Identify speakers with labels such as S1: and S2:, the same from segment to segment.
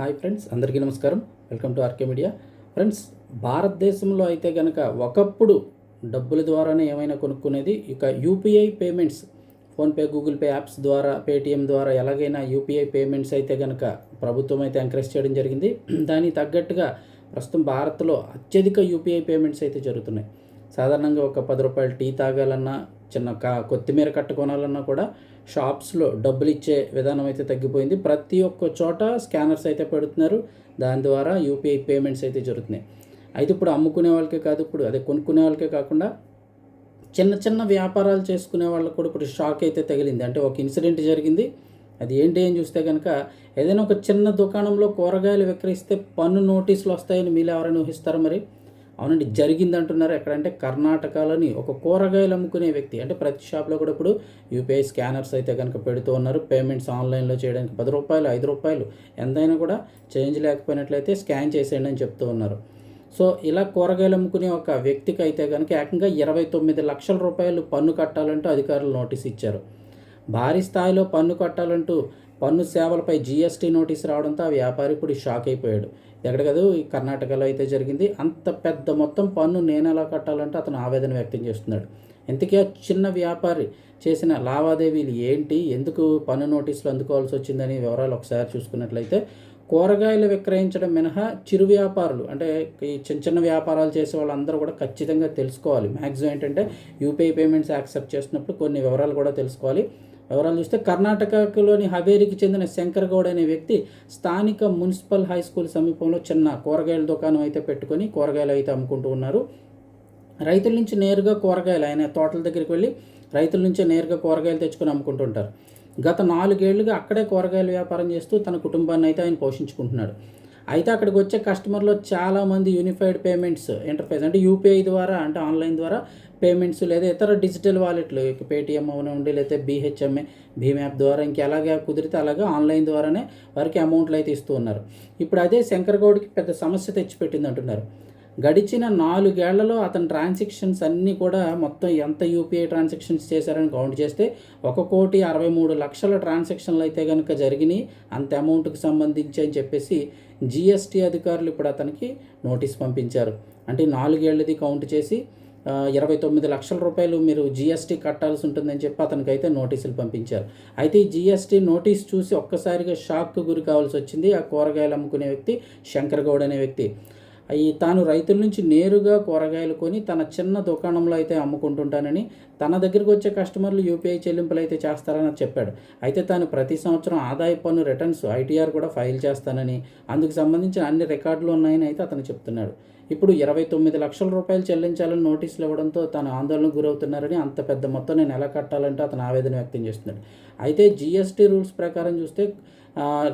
S1: Hi friends అందరికీ నమస్కారం. Welcome to RK media. Friends భారతదేశంలో అయితే కనుక ఒకప్పుడు డబ్బుల ద్వారానే ఏమైనా కొనుక్కునేది ఇక UPI payments PhonePe Google Pay apps ద్వారా పేటిఎం ద్వారా ఎలాగైనా యూపీఐ పేమెంట్స్ అయితే కనుక ప్రభుత్వం అయితే ఎంకరేజ్ చేయడం జరిగింది. దానికి తగ్గట్టుగా ప్రస్తుతం భారత్లో అత్యధిక యూపీఐ పేమెంట్స్ అయితే జరుగుతున్నాయి. సాధారణంగా ఒక పది రూపాయలు టీ తాగాలన్నా చిన్న కా కొత్తిమీర కట్ట కొనాలన్నా కూడా షాప్స్లో డబ్బులు ఇచ్చే విధానం అయితే తగ్గిపోయింది. ప్రతి ఒక్క చోట స్కానర్స్ అయితే పెడుతున్నారు. దాని ద్వారా యూపీఐ పేమెంట్స్ అయితే జరుగుతున్నాయి. అయితే ఇప్పుడు అమ్ముకునే వాళ్ళకే కాదు ఇప్పుడు అదే కొనుక్కునే వాళ్ళకే కాకుండా చిన్న చిన్న వ్యాపారాలు చేసుకునే వాళ్ళకు కూడా ఇప్పుడు షాక్ అయితే తగిలింది. అంటే ఒక ఇన్సిడెంట్ జరిగింది. అది ఏంటి అని చూస్తే కనుక ఏదైనా ఒక చిన్న దుకాణంలో కూరగాయలు విక్రయిస్తే పన్ను నోటీసులు వస్తాయని మీరు ఎవరైనా ఊహిస్తారు మరి? అవునండి. జరిగింది అంటున్నారు ఎక్కడంటే కర్ణాటకలోని ఒక కూరగాయలు అమ్ముకునే వ్యక్తి. అంటే ప్రతి షాప్లో కూడా ఇప్పుడు యూపీఐ స్కానర్స్ అయితే కనుక పెడుతూ ఉన్నారు. పేమెంట్స్ ఆన్లైన్లో చేయడానికి పది రూపాయలు ఐదు రూపాయలు ఎంతైనా కూడా చేంజ్ లేకపోయినట్లయితే స్కాన్ చేసేయండి అని చెప్తూ ఉన్నారు. సో ఇలా కూరగాయలు అమ్ముకునే ఒక వ్యక్తికి అయితే కనుక ఏకంగా ఇరవై తొమ్మిది లక్షల రూపాయలు పన్ను కట్టాలంటూ అధికారులు నోటీస్ ఇచ్చారు. భారీ స్థాయిలో పన్ను కట్టాలంటూ పన్ను సేవలపై జీఎస్టీ నోటీస్ రావడంతో ఆ వ్యాపారి ఇప్పుడు షాక్ అయిపోయాడు. ఎక్కడ కదా? ఈ కర్ణాటకలో అయితే జరిగింది. అంత పెద్ద మొత్తం పన్ను నేను ఎలా కట్టాలంటే అతను ఆవేదన వ్యక్తం చేస్తున్నాడు. ఇంతకీ ఆ చిన్న వ్యాపారి చేసిన లావాదేవీలు ఏంటి? ఎందుకు పన్ను నోటీసులు అందుకోవాల్సి వచ్చిందని వివరాలు ఒకసారి చూసుకున్నట్లయితే కూరగాయలు విక్రయించడం మినహా చిరు వ్యాపారులు అంటే ఈ చిన్న చిన్న వ్యాపారాలు చేసే వాళ్ళందరూ కూడా ఖచ్చితంగా తెలుసుకోవాలి. మ్యాక్సిమం ఏంటంటే యూపీఐ పేమెంట్స్ యాక్సెప్ట్ చేసినప్పుడు కొన్ని వివరాలు కూడా తెలుసుకోవాలి. వివరాలు చూస్తే కర్ణాటకలోని హవేరికి చెందిన శంకర్ గౌడ్ అనే వ్యక్తి స్థానిక మున్సిపల్ హై స్కూల్ సమీపంలో చిన్న కూరగాయల దుకాణం అయితే పెట్టుకొని కూరగాయలు అయితే అమ్ముకుంటూ ఉన్నారు. రైతుల నుంచి నేరుగా కూరగాయలు ఆయన తోటల దగ్గరికి వెళ్ళి రైతుల నుంచే నేరుగా కూరగాయలు తెచ్చుకొని అమ్ముకుంటుంటారు గత నాలుగేళ్ళుగా అక్కడే కూరగాయల వ్యాపారం చేస్తూ తన కుటుంబాన్ని అయితే ఆయన పోషించుకుంటున్నాడు. అయితే అక్కడికి వచ్చే కస్టమర్లో చాలామంది యూనిఫైడ్ పేమెంట్స్ ఇంటర్ఫేస్ అంటే యూపీఐ ద్వారా అంటే ఆన్లైన్ ద్వారా పేమెంట్స్ లేదా ఇతర డిజిటల్ వాలెట్లు పేటిఎం అవనివ్వండి లేకపోతే బీహెచ్ఎంఏ భీమ్ యాప్ ద్వారా ఇంకెలాగా కుదిరితే అలాగే ఆన్లైన్ ద్వారానే వారికి అమౌంట్లు అయితే ఇస్తూ ఉన్నారు. ఇప్పుడు అదే శంకర్ గౌడ్కి పెద్ద సమస్య తెచ్చిపెట్టింది అంటున్నారు. గడిచిన నాలుగేళ్ళలో అతని ట్రాన్సాక్షన్స్ అన్నీ కూడా మొత్తం ఎంత యూపీఐ ట్రాన్సాక్షన్స్ చేశారని కౌంట్ చేస్తే ఒక కోటి అరవై మూడు లక్షల ట్రాన్సాక్షన్లు అయితే కనుక జరిగినాయి. అంత అమౌంట్కి సంబంధించి అని చెప్పేసి జిఎస్టీ అధికారులు ఇప్పుడు అతనికి నోటీస్ పంపించారు. అంటే నాలుగేళ్ళది కౌంట్ చేసి ఇరవై తొమ్మిది లక్షల రూపాయలు మీరు జిఎస్టీ కట్టాల్సి ఉంటుందని చెప్పి అతనికి అయితే నోటీసులు పంపించారు. అయితే ఈ జిఎస్టీ నోటీస్ చూసి ఒక్కసారిగా షాక్కు గురి కావాల్సి వచ్చింది. ఆ కూరగాయలు అమ్ముకునే వ్యక్తి శంకర్ గౌడ్ అనే వ్యక్తి. ఈ తాను రైతుల నుంచి నేరుగా కూరగాయలు కొని తన చిన్న దుకాణంలో అయితే అమ్ముకుంటుంటానని తన దగ్గరికి వచ్చే కస్టమర్లు యూపీఐ చెల్లింపులు అయితే చేస్తారని చెప్పాడు. అయితే తాను ప్రతి సంవత్సరం ఆదాయ పన్ను రిటర్న్స్ ఐటీఆర్ కూడా ఫైల్ చేస్తానని అందుకు సంబంధించిన అన్ని రికార్డులు ఉన్నాయని అయితే అతను చెప్తున్నాడు. ఇప్పుడు ఇరవై తొమ్మిది లక్షల రూపాయలు చెల్లించాలని నోటీసులు ఇవ్వడంతో తను ఆందోళనకు గురవుతున్నారని అంత పెద్ద మొత్తం నేను ఎలా కట్టాలంటే అతను ఆవేదన వ్యక్తం చేస్తున్నాడు. అయితే జీఎస్టీ రూల్స్ ప్రకారం చూస్తే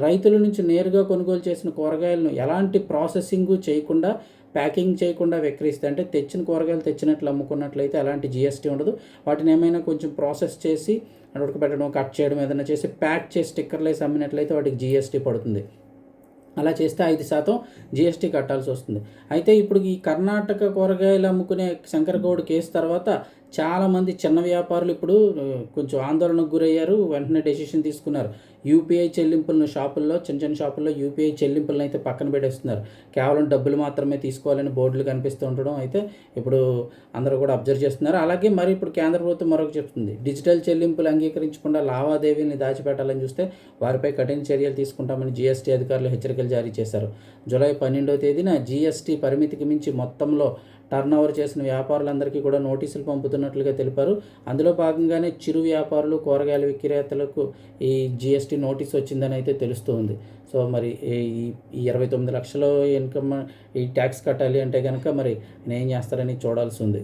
S1: రైతుల నుంచి నేరుగా కొనుగోలు చేసిన కూరగాయలను ఎలాంటి ప్రాసెసింగ్ చేయకుండా ప్యాకింగ్ చేయకుండా విక్రయిస్తే అంటే తెచ్చిన కూరగాయలు తెచ్చినట్లు అమ్ముకున్నట్లయితే ఎలాంటి జిఎస్టీ ఉండదు. వాటిని ఏమైనా కొంచెం ప్రాసెస్ చేసి ఉడకబెట్టడం కట్ చేయడం ఏదైనా చేసి ప్యాక్ చేసి స్టిక్కర్లు వేసి అమ్మినట్లయితే వాటికి జిఎస్టీ పడుతుంది. అలా చేస్తే ఐదు శాతం జిఎస్టీ కట్టాల్సి వస్తుంది. అయితే ఇప్పుడు ఈ కర్ణాటక కూరగాయలు అమ్ముకునే శంకరగౌడ్ కేసు తర్వాత చాలామంది చిన్న వ్యాపారులు ఇప్పుడు కొంచెం ఆందోళనకు గురయ్యారు వెంటనే డెసిషన్ తీసుకున్నారు. యూపీఐ చెల్లింపులను షాపుల్లో చిన్న చిన్న షాపుల్లో యూపీఐ చెల్లింపులను అయితే పక్కన పెట్టేస్తున్నారు. కేవలం డబ్బులు మాత్రమే తీసుకోవాలని బోర్డులు కనిపిస్తూ ఉండడం అయితే ఇప్పుడు అందరూ కూడా అబ్జర్వ్ చేస్తున్నారు. అలాగే మరి ఇప్పుడు కేంద్ర ప్రభుత్వం మరొక చెప్తుంది. డిజిటల్ చెల్లింపులు అంగీకరించకుండా లావాదేవీని దాచిపెట్టాలని చూస్తే వారిపై కఠిన చర్యలు తీసుకుంటామని జీఎస్టీ అధికారులు హెచ్చరికలు జారీ చేశారు. జూలై పన్నెండవ తేదీన జీఎస్టీ పరిమితికి మించి మొత్తంలో టర్న్ ఓవర్ చేసిన వ్యాపారులందరికీ కూడా నోటీసులు పంపుతున్నట్లుగా తెలిపారు. అందులో భాగంగానే చిరు వ్యాపారులు కూరగాయల విక్రేతలకు ఈ జిఎస్టీ నోటీస్ వచ్చిందని అయితే తెలుస్తుంది. సో మరి ఈ ఇరవై తొమ్మిది లక్షల ఇన్కమ్ ఈ ట్యాక్స్ కట్టాలి అంటే కనుక మరి నేను చేస్తారని చూడాల్సి ఉంది.